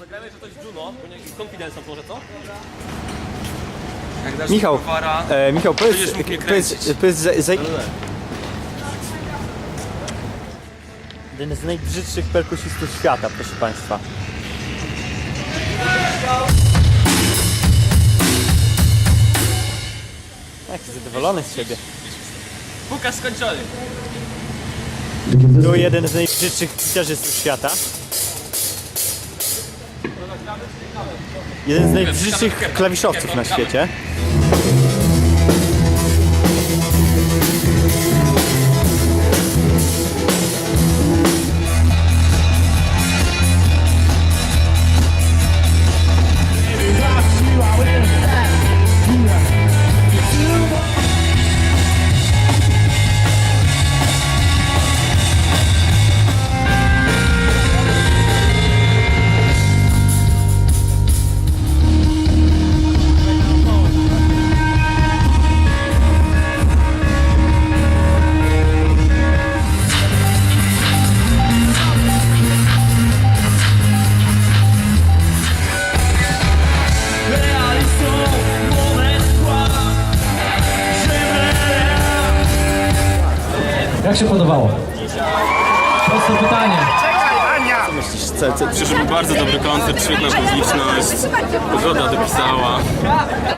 Zagrajmy jeszcze coś Juno, bo nie Confidence może co? Jak dasz Michał, Kowara, e, Michał, powiedz, Będziesz mógł mnie powiedz, kręcić. powiedz za, za... Jeden z najbrzydszych perkusistów świata, proszę Państwa. Jaki zadowolony z siebie. Pokaż skończony. Tu jeden z najbrzydszych gitarzystów świata. Jeden z najbrzydszych klawiszowców na świecie. Jak się podobało? Proste pytanie. Przyszedł bardzo dobry koncert, świetna publiczność, pogoda dopisała.